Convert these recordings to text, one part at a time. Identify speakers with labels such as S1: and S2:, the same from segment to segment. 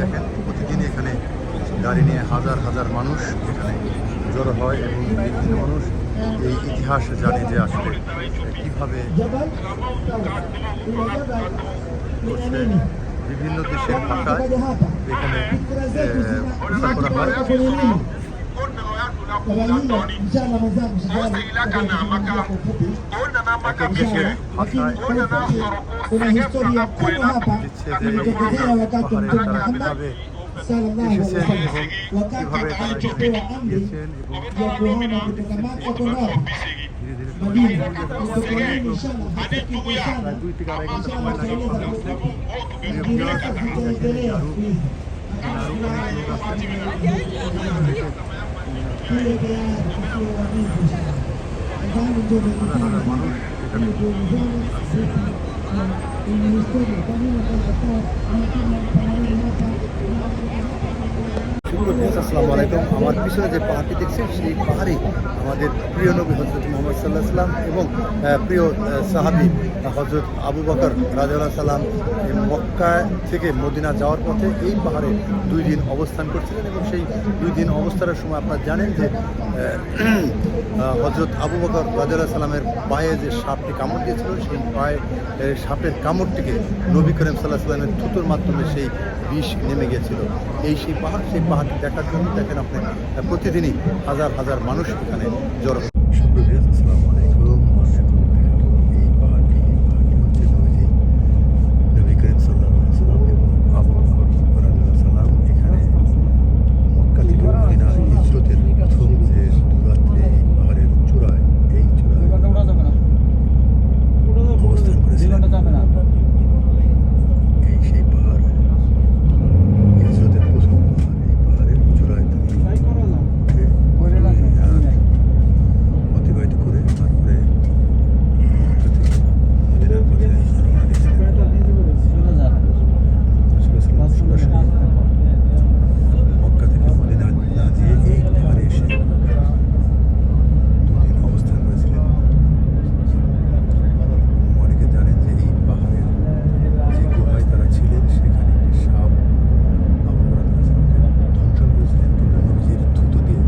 S1: দেখেন, প্রতিদিন এখানে গাড়ি নিয়ে হাজার হাজার মানুষ এখানে জড়ো হয় এবং বিভিন্ন মানুষ এই ইতিহাস জানে যে আসলে কীভাবে বিভিন্ন দেশের ভাষায় এখানে করা হয়।
S2: kuna historia kubwa hapa imetokea wakati wa Mtume Muhammad sallallahu alaihi wasallam, wakati alipopewa amri ya kuhama kutoka Maka kwenda
S1: hapa
S2: Madina, isokolini shana hasa
S1: kiishana shana taeleza, lakini hasa
S2: tutaendelea
S1: Ministerio, también
S2: la
S1: প্রিয় এখানে আসসালামু আলাইকুম। আমার পিছনে যে পাহাড়টি দেখছেন, সেই পাহাড়ে আমাদের প্রিয় নবী হজরত মোহাম্মদ সাল্লাহ সাল্লাম এবং প্রিয় সাহাবি হজরত আবু বকর রাজা সাল্লাম মক্কা থেকে মদিনা যাওয়ার পথে এই পাহাড়ে দুই দিন অবস্থান করছিলেন এবং সেই দুই দিন অবস্থানের সময় আপনারা জানেন যে হজরত আবু বকর রাজা সাল্লামের পায়ে যে সাপটি কামড় দিয়েছিল, সেই পায়ে সাপের কামড়টিকে নবী করিম সাল্লাহ সাল্লামের থুতুর মাধ্যমে সেই বিষ নেমে গিয়েছিল। এই সেই পাহাড়, সেই পাহাড়টি দেখার জন্য দেখেন আপনারা প্রতিদিনই হাজার হাজার মানুষ এখানে জড়ো হয়। সুপ্রভাত, আসসালামু আলাইকুম। আমার এখন দেখাবো এই পাহাড়টি, এই পাহাড়টি হচ্ছে নবীজি, নবী করিম সাল্লাল্লাহু আলাইহি সাল্লাম এবং আবু বকর রাদিয়াল্লাহু সাল্লাম এখানে মক্কা থেকে মদিনা হিজরতের প্রথম যে দূরাত্রে এই পাহাড়ের চূড়ায় এই চূড়ায় অবস্থান করেছিলেন এই সেই পাহাড় হিজরতের প্রথম পাহাড় এই পাহাড়ের চূড়ায় তিনি অতিবাহিত করে তারপরে মক্কা থেকে মদিনার পথে রওনা দিয়েছিলেন রাসূলুল্লাহ সরাসরি মক্কা থেকে মদিনা না দিয়ে এই পাহাড়ে এসে দুদিন অবস্থান করেছিলেন অনেকে জানেন যে এই পাহাড়ের যে গুহায় তারা ছিলেন সেখানে একটি সাপ আবু বকর রাদিয়াল্লাহু আনহুকে ধ্বংসন করেছিলেন তোমরা নবীজির থুতু দিয়ে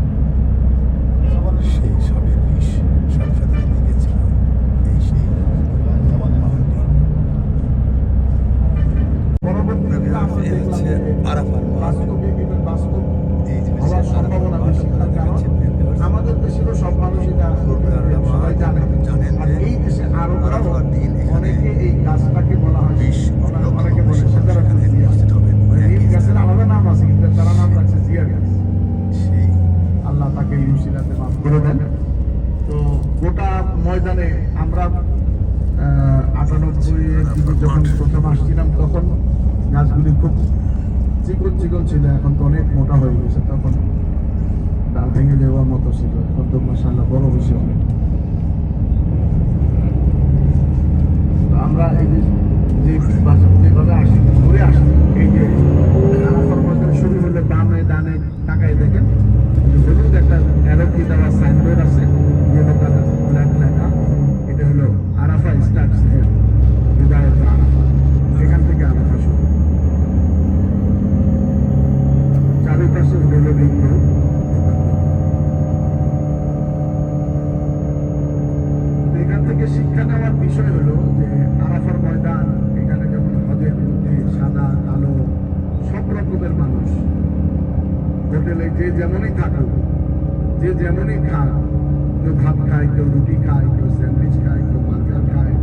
S1: সেই সাপের বিষ সাথে সাথে নিয়ে গিয়েছিল এই সেই পাহাড়টি এই এই দেখাচ্ছেন
S3: আমাদের দেশেরও সব মানুষ এটা
S1: জানেন
S3: এই দেশে
S1: আরও দিন এখানে
S3: এই গাছটাকে বলা হয়
S1: বিশ
S3: অনেকে-
S1: লক্ষ
S3: অনেকে বলে
S1: মানুষ
S3: সেজারা
S1: সেখানে
S3: জিয়া।
S1: উপস্থিত হবেন
S3: এই গাছের আলাদা নাম আছে কিন্তু তারা নাম রাখছে জিয়া গাছ
S1: সেই
S3: আল্লাহ তাকে ইউসিলাতে মাফ করে দেন তো গোটা ময়দানে আমরা আটানব্বই দিকে যখন প্রথম আসছিলাম তখন গাছগুলি খুব চিকন ছিল, এখন তো অনেক মোটা হয়ে গেছে, তখন ডাল ভেঙে যাওয়ার মতো ছিল, এখন তো মাসাল্লাহ বড় হয়েছে অনেক আমরা এই যে যেভাবে আসি, ঘুরে আসি, এই যে আরাফার শুরু হলে ডানে তাকাই দেখেন, যে হলুদ একটা অ্যারো কি দেওয়া সাইনবোর্ড আছে ইয়েলো কালার ব্ল্যাক লেখা এটা হলো আরাফা স্টার্টস বিদায়ত আরাফা এখান থেকে আরাফা শুরু চারিপাশে হলো রিং রোড তো এখান থেকে শিক্ষা নেওয়ার বিষয় হলো যে আরাফার ময়দান এখানে যেমন হজের মধ্যে সাদা কালো সব রকমের মানুষ হোটেলে যে যেমনই থাকুক যে যেমনই খাক কেউ ভাত খায় কেউ রুটি খায় কেউ স্যান্ডউইচ খায় কেউ বার্গার খায়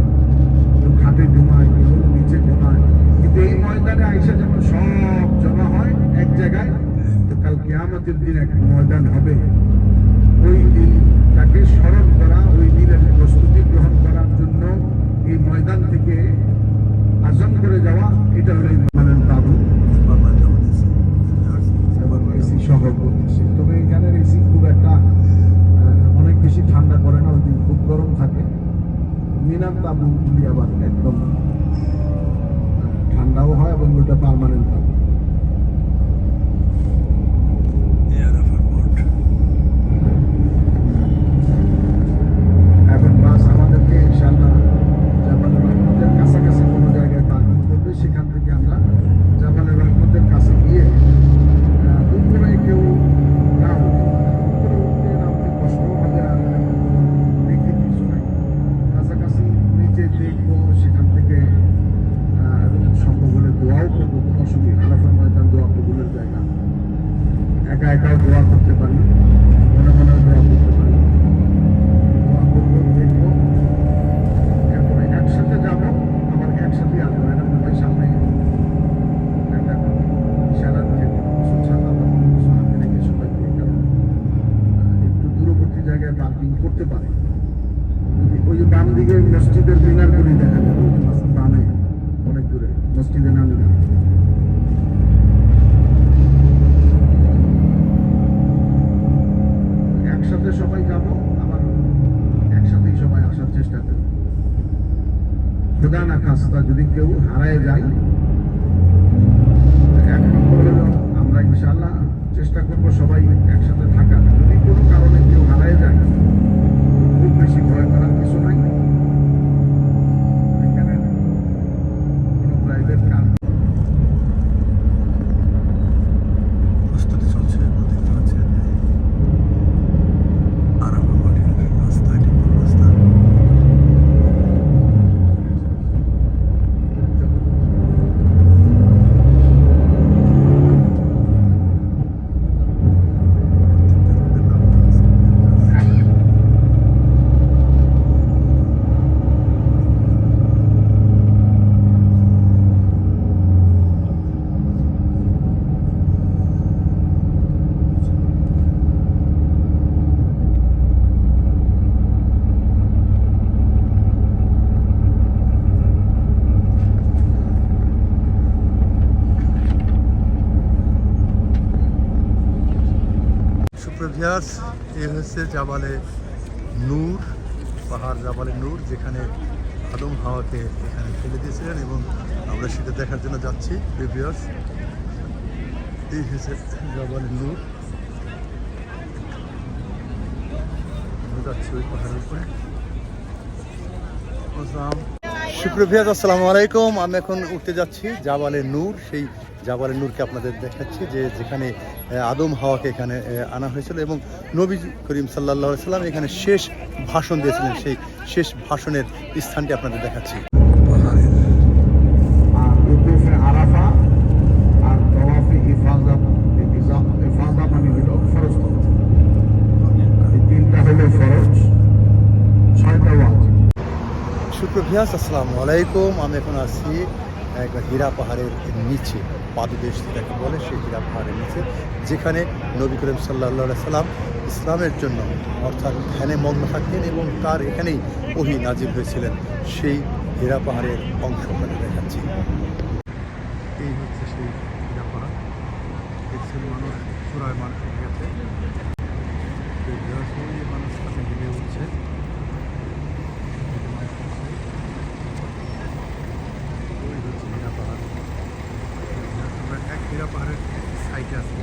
S3: কেউ খাটে ঘুমায় কেউ নিচে ঘুমায় কিন্তু এই ময়দানে আইসা যখন সব জমা হয় এক জায়গায়, তো কালকে আমাদের দিন এক ময়দান হবে। ওই দিন তাকে করা ওই দিনের প্রস্তুতি গ্রহণ করার জন্য এই ময়দান থেকে আজম করে যাওয়া এটা হলো এই ময়দানের বাবু
S1: বাবা কেমন আছে
S3: এবং এসি সহ করতেছে তবে এখানের এসি খুব একটা আহ, অনেক বেশি ঠান্ডা করে না ওই দিন খুব গরম থাকে মিনার তাপ আবার একদম ঠান্ডাও হয় এবং ওটা পারমানেন্ট থাকে খাস্তা যদি কেউ হারায় যায়
S1: সুপ্রভিয়াস এ হচ্ছে জাবালে নূর, পাহাড় জাবালে নূর, যেখানে আদম হাওয়াকে এখানে ফেলে দিয়েছিলেন এবং আমরা সেটা দেখার জন্য যাচ্ছি প্রিভিয়াস এই হচ্ছে জাবালে নূর। যাচ্ছি ওই পাহাড়ের উপরে। সুপ্রভিয়াস আসসালামু আলাইকুম। আমি এখন উঠতে যাচ্ছি জাবালে নূর। সেই জাবালে নূরকে আপনাদের দেখাচ্ছি যে যেখানে আদম হাওয়াকে এখানে আনা হয়েছিল এবং নবী করিম সাল্লাহ সাল্লাম এখানে শেষ ভাষণ দিয়েছিলেন। সেই শেষ ভাষণের স্থানটি আপনাদের দেখাচ্ছি। সুপ্রভিয়াস আসসালামু আলাইকুম। আমি এখন আছি এক হীরা পাহাড়ের নিচে, পাদদেশ যেটাকে বলে সেই হীরা পাহাড়ের নিচে, যেখানে নবী করিম সাল্লাহ সাল্লাম ইসলামের জন্য, অর্থাৎ ধ্যানে মগ্ন থাকতেন এবং তার এখানেই ওহি নাজির হয়েছিলেন। সেই হীরা পাহাড়ের অংশ আপনাদের দেখাচ্ছি। এই হচ্ছে সেই হীরা পাহাড়। মানুষ মানুষ গেছে। মানুষ るって最強すぎ